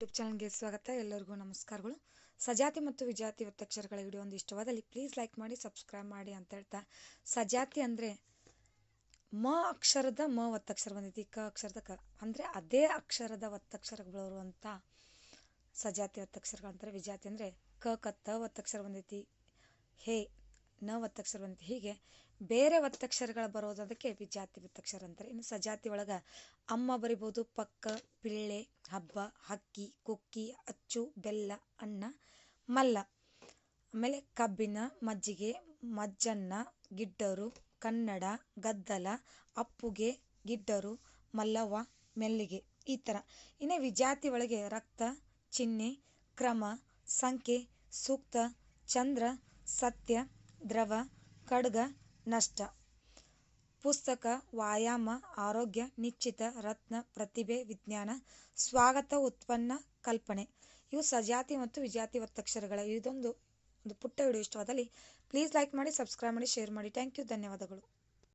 YouTube ಚಾನಲ್ಗೆ ಸ್ವಾಗತ. ಎಲ್ಲರಿಗೂ ನಮಸ್ಕಾರಗಳು. ಸಜಾತಿ ಮತ್ತು ವಿಜಾತಿ ಒತ್ತಕ್ಷರಗಳ ವಿಡಿಯೋ ಒಂದು ಇಷ್ಟವಾದಲ್ಲಿ ಪ್ಲೀಸ್ ಲೈಕ್ ಮಾಡಿ ಸಬ್ಸ್ಕ್ರೈಬ್ ಮಾಡಿ ಅಂತ ಹೇಳ್ತಾ. ಸಜಾತಿ ಅಂದರೆ ಮ ಅಕ್ಷರದ ಮ ಒತ್ತಕ್ಷರ ಬಂದೈತಿ, ಕ ಅಕ್ಷರದ ಕ. ಅಂದರೆ ಅದೇ ಅಕ್ಷರದ ಒತ್ತಕ್ಷರ ಬರುವಂಥ ಸಜಾತಿ ಒತ್ತಕ್ಷರಗಳು ಅಂತಾರೆ ವಿಜಾತಿ ಅಂದರೆ ಕ ಕತ್ತ ಒತ್ತಕ್ಷರ ಬಂದೈತಿ. ಹೇ ನ ಒತ್ತಕ್ಷರ ಅಂತ ಹೀಗೆ ಬೇರೆ ಒತ್ತಕ್ಷರಗಳು ಬರೋದಕ್ಕೆ ವಿಜಾತಿ ಒತ್ತಕ್ಷರ ಅಂತಾರೆ. ಇನ್ನು ಸಜಾತಿ ಒಳಗೆ ಅಮ್ಮ ಬರಿಬೋದು ಪಕ್ಕ, ಪಿಳ್ಳೆ, ಹಬ್ಬ, ಹಕ್ಕಿ, ಕುಕ್ಕಿ, ಅಚ್ಚು, ಬೆಲ್ಲ ಅಣ್ಣ ಮಲ್ಲ. ಆಮೇಲೆ ಕಬ್ಬಿನ, ಮಜ್ಜಿಗೆ, ಮಜ್ಜನ್ನ, ಗಿಡ್ಡರು, ಕನ್ನಡ, ಗದ್ದಲ, ಅಪ್ಪುಗೆ, ಗಿಡ್ಡರು, ಮಲ್ಲವ್ವ, ಮೆಲ್ಲಿಗೆ ಈ ಥರ ಇನ್ನು ವಿಜಾತಿ ಒಳಗೆ ರಕ್ತ, ಚಿಹ್ನೆ, ಕ್ರಮ, ಸಂಖ್ಯೆ, ಸೂಕ್ತ, ಚಂದ್ರ, ಸತ್ಯ ದ್ರವ, ಖಡ್ಗ, ನಷ್ಟ. ಪುಸ್ತಕ, ವ್ಯಾಯಾಮ, ಆರೋಗ್ಯ, ನಿಶ್ಚಿತ, ರತ್ನ, ಪ್ರತಿಭೆ, ವಿಜ್ಞಾನ, ಸ್ವಾಗತ, ಉತ್ಪನ್ನ, ಕಲ್ಪನೆ. ಇವು ಸಜಾತಿ ಮತ್ತು ವಿಜಾತಿ ಒತ್ತಕ್ಷರಗಳ ಇದೊಂದು, ಒಂದು ಪುಟ್ಟ ವಿಡಿಯೋ ಇಷ್ಟವಾದಲ್ಲಿ ಪ್ಲೀಸ್ ಲೈಕ್ ಮಾಡಿ ಸಬ್ಸ್ಕ್ರೈಬ್ ಮಾಡಿ ಶೇರ್ ಮಾಡಿ. ಥ್ಯಾಂಕ್ ಯು ಧನ್ಯವಾದಗಳು.